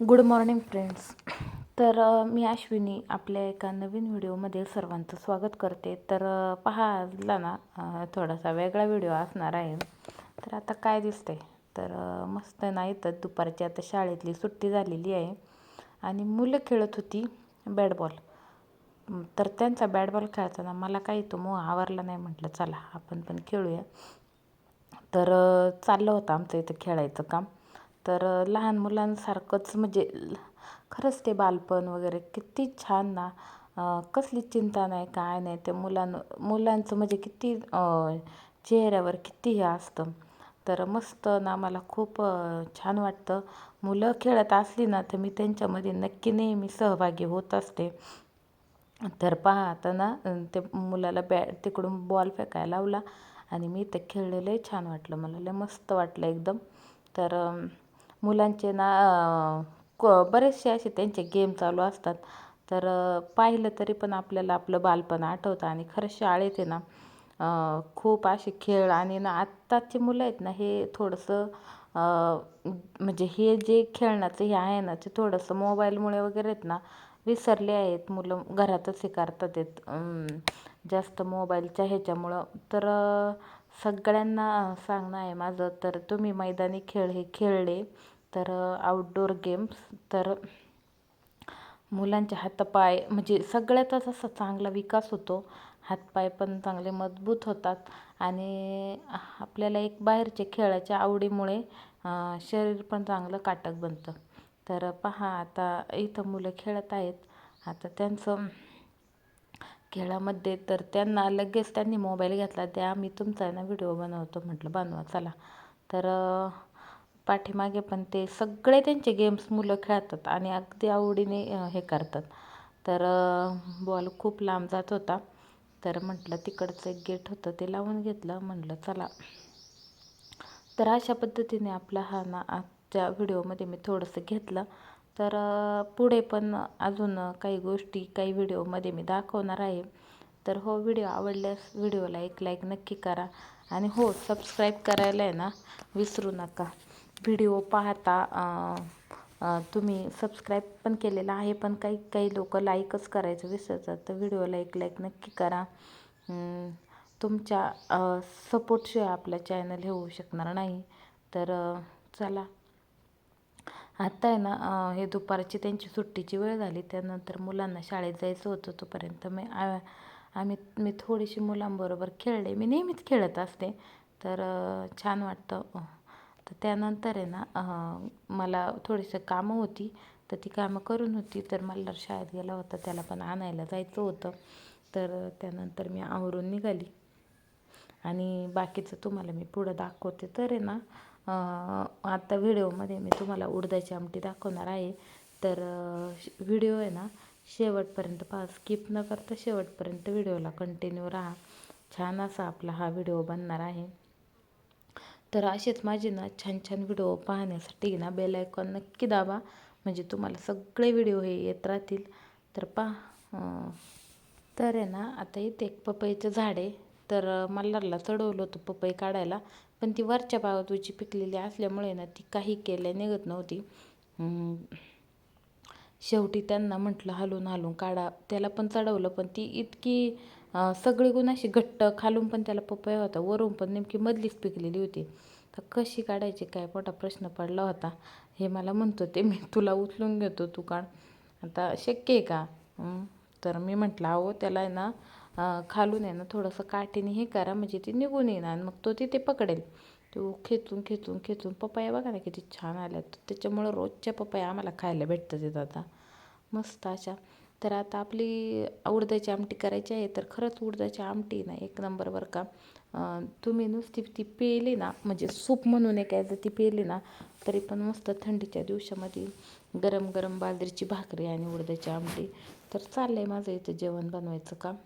Good morning friends तर मी अश्विनी आपल्या एका नवीन व्हिडिओमध्ये सर्वांचं स्वागत करते. तर पहा आजला ना थोडासा वेगळा व्हिडिओ असणार आहे. तर आता काय दिसतंय? तर मस्त ना तर दुपारची आता शाळेतली सुट्टी झालेली आहे आणि मुलं खेळत होती बॅट बॉल तर त्यांचा बॅट बॉल खेळताना मला काही तो मोह आवरला नाही म्हटलं चला आपण पण खेळूया. तर चाललं होतं आमचं इथं खेळायचं काम. तर लहान मुलांसारखंच म्हणजे खरंच ते बालपण वगैरे किती छान ना. कसली चिंता नाही काय नाही. ते मुलां मुलांचं म्हणजे किती चेहऱ्यावर किती हे असतं. तर मस्त ना मला खूप छान वाटतं. मुलं खेळत असली ना तर मी त्यांच्यामध्ये नक्की नेहमी सहभागी होत असते. तर पहा ना ते मुलाला बॅ तिकडून बॉल फेकायला लावला आणि मी ते खेळलेलंही छान वाटलं मला लय मस्त वाटलं एकदम. तर मुलांचे ना क बरेचसे असे त्यांचे गेम चालू असतात. तर पाहिलं तरी पण आपल्याला आपलं बालपण आठवतं आणि खरं शाळेत आहे ना खूप असे खेळ आणि ना आत्ताची मुलं आहेत ना हे थोडंसं म्हणजे हे जे खेळण्याचं हे आहे ना ते थोडंसं मोबाईलमुळे वगैरे आहेत ना विसरले आहेत. मुलं घरातच हे करतात आहेत. जास्त मोबाईलच्या ह्याच्यामुळं. तर सगळ्यांना सांगणं आहे माझं. तर तुम्ही मैदानी खेळ हे खेळले तर आउटडोअर गेम्स तर मुलांचे हातपाय म्हणजे सगळ्यातच असा चांगला विकास होतो. हातपाय पण चांगले मजबूत होतात आणि आपल्याला एक बाहेरचे खेळाच्या आवडीमुळे शरीर पण चांगलं काटक बनतं. तर पहा आता इथं मुलं खेळत आहेत. आता त्यांचं खेळामध्ये तर त्यांना लगेच त्यांनी मोबाईल घेतला द्या मी तुमचा आहे ना व्हिडिओ बनवतो म्हटलं बनवा चला. तर पाठीमागे पण ते सगळे त्यांचे गेम्स मुलं खेळतात आणि अगदी आवडीने हे करतात. तर बॉल खूप लांब जात होता. तर म्हटलं तिकडचं एक गेट होतं ते लावून घेतलं. म्हटलं चला. तर अशा पद्धतीने आपला हा ना आजच्या व्हिडिओमध्ये मी थोडंसं घेतलं. तर पुढे पण अजून काही गोष्टी काही व्हिडिओमध्ये मी दाखवणार आहे. तर हो व्हिडिओ आवडल्यास व्हिडिओला एक लाईक नक्की करा. आणि हो सबस्क्राईब करायला आहे ना विसरू नका. व्हिडिओ पाहता तुम्ही सबस्क्राईब पण केलेला आहे पण काही काही लोक लाईकच करायचं विसरतात. तर व्हिडिओला एक लाईक नक्की करा. तुमच्या सपोर्टशिवाय आपलं चॅनल हे होऊ शकणार नाही. तर चला. आत्ता आहे ना हे दुपारची त्यांची सुट्टीची वेळ झाली त्यानंतर मुलांना शाळेत जायचं होतं तोपर्यंत. मी आम्ही मी थोडीशी मुलांबरोबर खेळले. मी नेहमीच खेळत असते. तर छान वाटतं. तर त्यानंतर आहे ना मला थोडीसं कामं होती. तर ती कामं करून होती. तर मला शाळेत गेला होता. त्याला पण आणायला जायचं होतं. तर त्यानंतर मी आवरून निघाली. आणि बाकीचं तुम्हाला मी पुढं दाखवते. तर आहे ना आता व्हिडिओमध्ये मी तुम्हाला उडदाची आमटी दाखवणार आहे. तर व्हिडिओ आहे ना शेवटपर्यंत पहा स्किप न करता शेवटपर्यंत व्हिडिओला कंटिन्यू राहा. छान असा आपला हा व्हिडिओ बनणार आहे. तर असेच माझे ना छान छान व्हिडिओ पाहण्यासाठी ना बेल आयकॉन नक्की दाबा. म्हणजे तुम्हाला सगळे व्हिडिओ हे येत राहतील. तर पहा तर आहे ना आता इथे एक पपईचं झाड आहे. तर मल्हारला चढवलं होतं पपई काढायला. पण ती वरच्या बाजूची पिकलेली असल्यामुळे ना ती काही केल्या निघत नव्हती. शेवटी त्यांना म्हटलं हलून हलून काढा. त्याला पण चढवलं पण ती इतकी सगळी गुण अशी घट्ट खालून पण त्याला पपया होता वरून पण नेमकी मधलीच पिकलेली होती. तर कशी काढायची काय मोठा प्रश्न पडला होता. हे मला म्हणतो ते मी तुला उचलून घेतो तू काढ. आता शक्य आहे का? तर मी म्हटलं अहो त्याला आहे ना खालून आहे ना थोडंसं काठीने हे करा म्हणजे ती निघून येणार आणि मग तो तिथे पकडेल. तो खेचून खेचून खेचून पपया बघा ना किती छान आल्या. त्याच्यामुळं रोजच्या पपया आम्हाला खायला भेटतात तिथं आता. मस्त अशा. तर आता आपली उडदाची आमटी करायची आहे तर खरंच उडदाची आमटी ना एक नंबर बरं का तुम्ही नुसती ती पेली ना म्हणजे सूप म्हणून एक आहे ती पेली ना तरी पण मस्त थंडीच्या दिवसामध्ये गरम गरम बाजरीची भाकरी आणि उडदाची आमटी. तर चाललं आहे माझं इथं जेवण बनवायचं काम.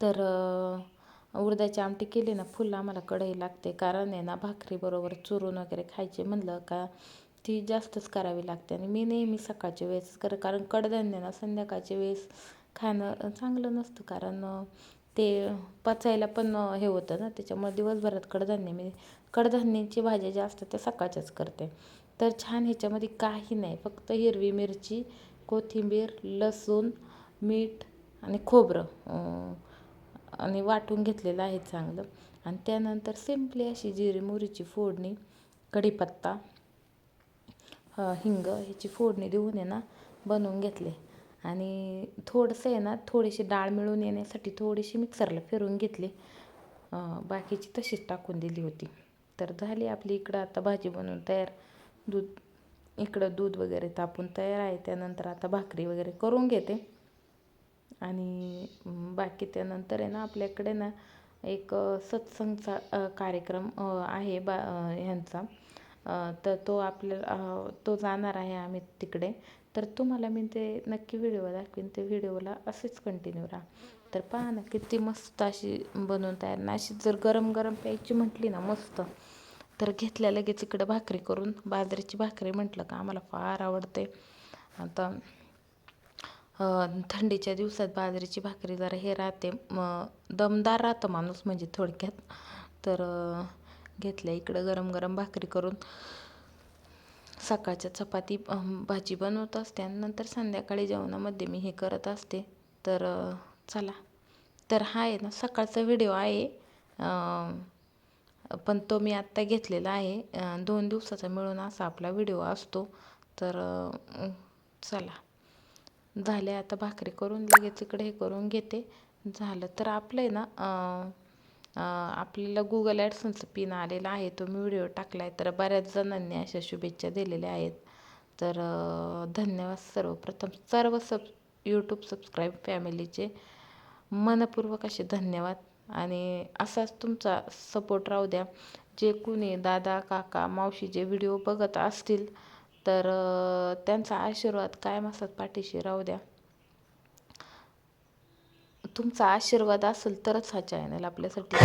तर अ, उडदाची आमटी केली ना फुल आम्हाला कढई लागते. कारण आहे ना भाकरीबरोबर चुरून वगैरे खायचे म्हणलं का ती जास्तच करावी लागते. आणि मी नेहमी सकाळच्या वेळेस कर कारण कडधान्य ना संध्याकाळच्या वेळेस खाणं चांगलं नसतं. कारण ते पचायला पण हे होतं ना त्याच्यामुळे दिवसभरात कडधान्य मी कडधान्याची भाज्या ज्या असतात त्या सकाळच्याच करते. तर छान ह्याच्यामध्ये काही नाही फक्त हिरवी मिरची कोथिंबीर लसूण मीठ आणि खोबरं आणि वाटून घेतलेलं आहे चांगलं. आणि त्यानंतर सिम्पली अशी जिरे मोहरीची फोडणी कढीपत्ता हिंग ह्याची फोडणी देऊन आहे ना बनवून घेतले. आणि थोडंसं आहे ना थोडीशी डाळ मिळून येण्यासाठी थोडीशी मिक्सरला फिरून घेतली. बाकीची तशीच टाकून दिली होती. तर झाली आपली इकडं आता भाजी बनवून तयार. दूध इकडं दूध वगैरे तापून तयार आहे. त्यानंतर आता भाकरी वगैरे करून घेते. आणि बाकी त्यानंतर आहे ना आपल्याकडे ना एक सत्संगचा कार्यक्रम आहे बा ह्यांचा. तर तो आपल्याला तो जाणार आहे आम्ही तिकडे. तर तुम्हाला मी ते नक्की व्हिडिओ दाखवीन. ते व्हिडिओला असेच कंटिन्यू राहा. तर पहा ना किती मस्त अशी बनवून तयार. ना अशी जर गरम गरम प्यायची म्हटली ना मस्त. तर घेतल्या लगेच इकडं भाकरी करून बाजरीची भाकरी म्हटलं का आम्हाला फार आवडते. आता थंडीच्या दिवसात बाजरीची भाकरी जरा हे राहते. मग दमदार राहतं माणूस म्हणजे थोडक्यात. तर घेतल्या इकडं गरम गरम भाकरी करून. सकाळच्या चपाती भाजी बनवत असते आणि नंतर संध्याकाळी जेवणामध्ये मी हे करत असते. तर चला. तर हा आहे ना सकाळचा व्हिडिओ आहे. पण तो मी आत्ता घेतलेला आहे. दोन दिवसाचा मिळून असा आपला व्हिडिओ असतो. तर चला. झाले आता भाकरी करून लगेच इकडे हे करून घेते. झालं तर आपलं आहे ना आपल्याला गुगल ॲडसनचं पिन आलेला आहे तो मी व्हिडिओ टाकला आहे तर बऱ्याच जणांनी अशा शुभेच्छा दिलेल्या आहेत. तर धन्यवाद सर्वप्रथम. सर्व सब यूट्यूब सबस्क्राईब फॅमिलीचे मनपूर्वक असे धन्यवाद. आणि असाच तुमचा सपोर्ट राहू द्या. जे कुणी दादा काका मावशी जे व्हिडिओ बघत असतील तर त्यांचा आशीर्वाद कायम असतात पाठीशी. राहू द्या. तुमचा आशीर्वाद असेल तरच हा चॅनल आपल्यासाठी.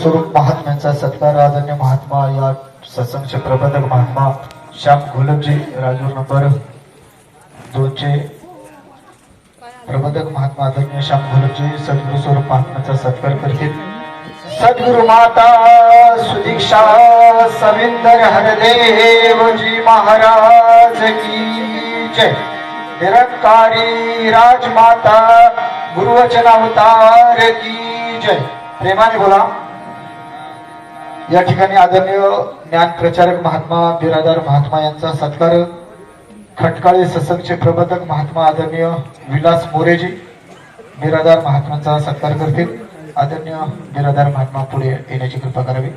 स्वरूप महात्म्यांचा सत्कार आदरणीय महात्मा या सत्संगचे प्रबंधक महात्मा श्याम घोलपजी राजूर नंबर दोनचे प्रबंधक महात्मा आदरणीय श्याम घोलपजी सद्गुरु स्वरूप महात्म्याचा सत्कार करतील. सद्गुरु माता सुदीक्षा सविंदर हरदेवजी महाराज की जय. निरंकारी राजमाता गुरुवचन अवतार की जय. प्रेमाने बोला. या ठिकाणी आदरणीय ज्ञान प्रचारक महात्मा बिरादार महात्मा यांचा सत्कार खटकाळे ससंगचे प्रबंधक महात्मा आदरणीय विलास मोरेजी बिरादार महात्मांचा सत्कार करतील. आदरणीय बिरादार महात्मा पुढे येण्याची कृपा करावी.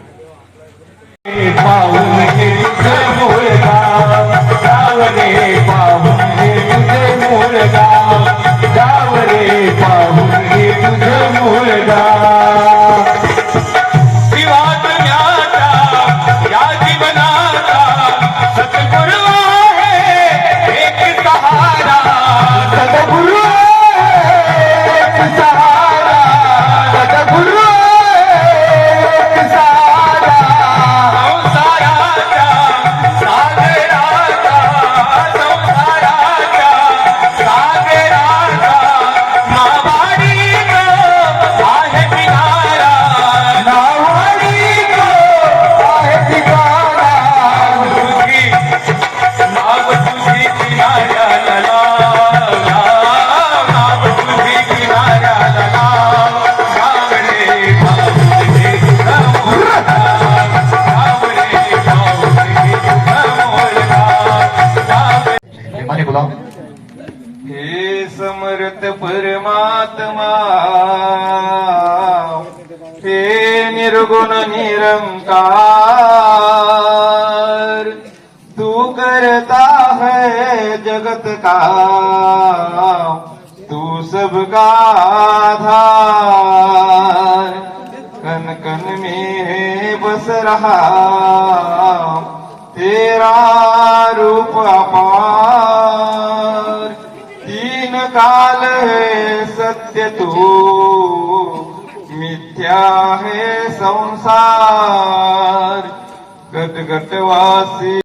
माने गुलाम हे समर्थ परमात्मा हे निर्गुण निरंकार तू करता है जगत का तू सबका आधार कन कन में बस रहा तेरा रूप अपार. तीन काल है सत्य तू. मिथ्या है संसार. गट गटवासी